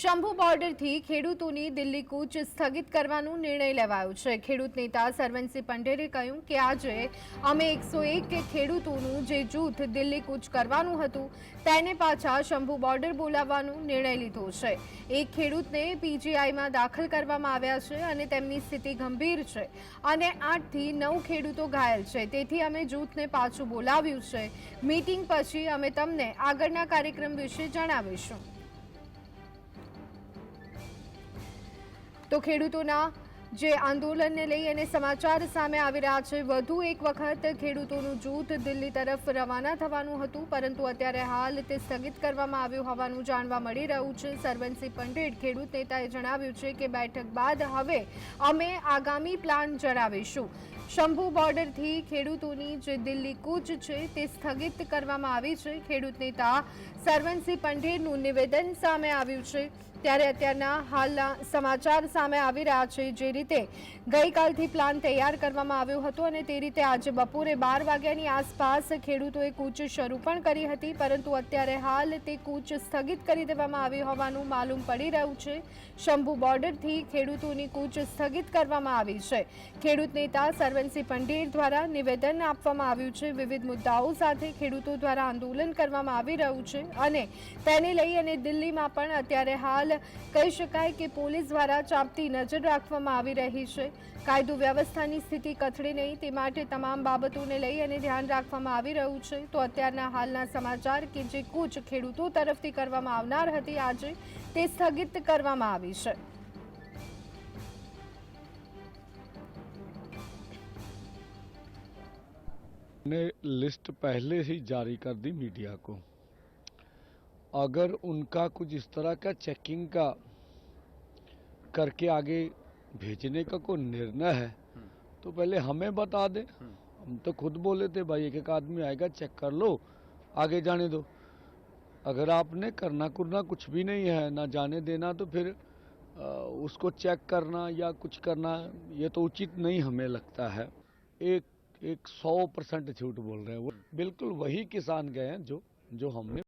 શંભુ બોર્ડરથી ખેડૂતોની દિલ્હી કૂચ સ્થગિત કરવાનો નિર્ણય લેવાયો છે. ખેડૂત નેતા સરવનસિંહ પંડેરે કહ્યું કે આજે અમે એકસો એક ખેડૂતોનું જે જૂથ દિલ્હી કૂચ કરવાનું હતું, તેને પાછા શંભુ બોર્ડર બોલાવવાનો નિર્ણય લીધો છે. એક ખેડૂતને પીજીઆઈમાં દાખલ કરવામાં આવ્યા છે અને તેમની સ્થિતિ ગંભીર છે અને આઠથી નવ ખેડૂતો ઘાયલ છે. તેથી અમે જૂથને પાછું બોલાવ્યું છે. મીટિંગ પછી અમે તમને આગળના કાર્યક્રમ વિશે જણાવીશું. તો ખેડૂતોના જે આંદોલનને લઈ અને સમાચાર સામે આવી રહ્યા છે, વધુ એક વખત ખેડૂતોનું જૂથ દિલ્હી તરફ રવાના થવાનું હતું, પરંતુ અત્યારે હાલ તે સ્થગિત કરવામાં આવ્યું હોવાનું જાણવા મળી રહ્યું છે. સરવનસિંહ પંડિત ખેડૂત નેતાએ જણાવ્યું છે કે બેઠક બાદ હવે અમે આગામી પ્લાન જણાવીશું. શંભુ બોર્ડરથી ખેડૂતોની જે દિલ્હી કૂચ છે તે સ્થગિત કરવામાં આવી છે. ખેડૂત નેતા સરવનસિંહ પંઢેરનું નિવેદન સામે આવ્યું છે. ત્યારે અત્યારના હાલના સમાચાર સામે આવી રહ્યા છે જે રીતે ગઈકાલથી પ્લાન તૈયાર કરવામાં આવ્યો હતો અને તે રીતે આજે બપોરે બાર વાગ્યાની આસપાસ ખેડૂતોએ કૂચ શરૂ પણ કરી હતી, પરંતુ અત્યારે હાલ તે કૂચ સ્થગિત કરી દેવામાં આવી હોવાનું માલુમ પડી રહ્યું છે. શંભુ બોર્ડરથી ખેડૂતોની કૂચ સ્થગિત કરવામાં આવી છે. ખેડૂત નેતા સરવનસિંહ પંડેર દ્વારા નિવેદન આપવામાં આવ્યું છે. વિવિધ મુદ્દાઓ સાથે ખેડૂતો દ્વારા આંદોલન કરવામાં આવી રહ્યું છે અને તેને લઈ અને દિલ્હીમાં પણ અત્યારે હાલ કહી શકાય કે પોલીસ દ્વારા ચાંપતી નજર રાખવામાં આવી રહી છે. કાયદો વ્યવસ્થાની સ્થિતિ કથળે નહીં, તે માટે તમામ બાબતોને લઈ અને ધ્યાન રાખવામાં આવી રહ્યું છે. તો અત્યારના હાલના સમાચાર કે જે કૂચ ખેડૂતો તરફથી કરવામાં આવનાર હતી, આજે તે સ્થગિત કરવામાં આવી છે. ने लिस्ट पहले ही जारी कर दी मीडिया को। अगर उनका कुछ इस तरह का चेकिंग का करके आगे भेजने का कोई निर्णय है तो पहले हमें बता दें। हम तो खुद बोले थे भाई एक एक आदमी आएगा चेक कर लो आगे जाने दो। अगर आपने करना करना कुछ भी नहीं है ना जाने देना तो फिर अ, उसको चेक करना या कुछ करना ये तो उचित नहीं हमें लगता है। एक एक सौ परसेंट झूठ बोल रहे हैं वो बिल्कुल वही किसान गए हैं जो जो हमने